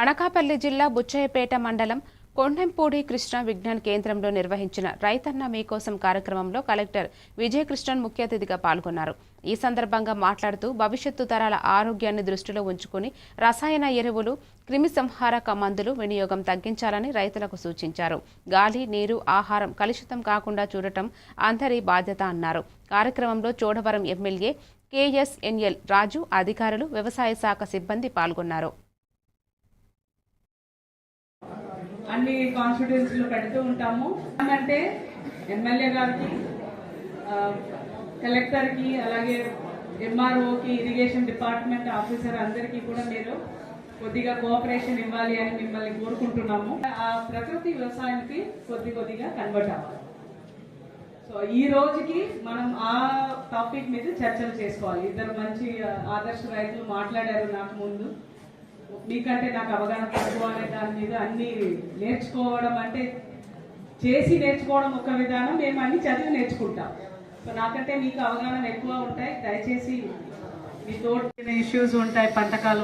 అనకాపల్లి జిల్లా బుచ్చయ్యపేట మండలం కొండెంపూడి కృష్ణ విజ్ఞాన్ కేంద్రంలో నిర్వహించిన రైతన్న మీకోసం కార్యక్రమంలో కలెక్టర్ విజయకృష్ణన్ ముఖ్య అతిథిగా పాల్గొన్నారు. ఈ సందర్భంగా మాట్లాడుతూ భవిష్యత్తు తరాల ఆరోగ్యాన్ని దృష్టిలో ఉంచుకుని రసాయన ఎరువులు క్రిమిసంహారక మందులు వినియోగం తగ్గించాలని రైతులకు సూచించారు. గాలి నీరు ఆహారం కలుషితం కాకుండా చూడటం అందరి బాధ్యత అన్నారు. కార్యక్రమంలో చోడవరం ఎమ్మెల్యే కేఎస్ఎన్ఎల్ రాజు అధికారులు వ్యవసాయ శాఖ సిబ్బంది పాల్గొన్నారు. అన్ని కాన్స్టిట్యున్సీలు పెడుతూ ఉంటాము. అంటే ఎమ్మెల్యే గారికి కలెక్టర్ కలెక్టర్కి అలాగే ఎంఆర్ఓకి ఇరిగేషన్ డిపార్ట్మెంట్ ఆఫీసర్ అందరికీ కూడా మీరు కొద్దిగా కోఆపరేషన్ ఇవ్వాలి అని మిమ్మల్ని కోరుకుంటున్నాము. ఆ ప్రకృతి వ్యవసాయానికి కొద్ది కొద్దిగా కన్వర్ట్ అవ్వాలి. సో ఈ రోజుకి మనం ఆ టాపిక్ మీద చర్చలు చేసుకోవాలి. ఇద్దరు మంచి ఆదర్శ రైతులు మాట్లాడారు నాకు ముందు. మీకంటే నాకు అవగాహన తక్కువ అనే దాని మీద అన్ని నేర్చుకోవడం అంటే చేసి నేర్చుకోవడం ఒక విధానం మేము అన్ని చదివి నేర్చుకుంటాం. సో నాకంటే మీకు అవగాహన ఎక్కువ ఉంటాయి దయచేసి మీ తోటి ఇష్యూస్ ఉంటాయి పంటకాలు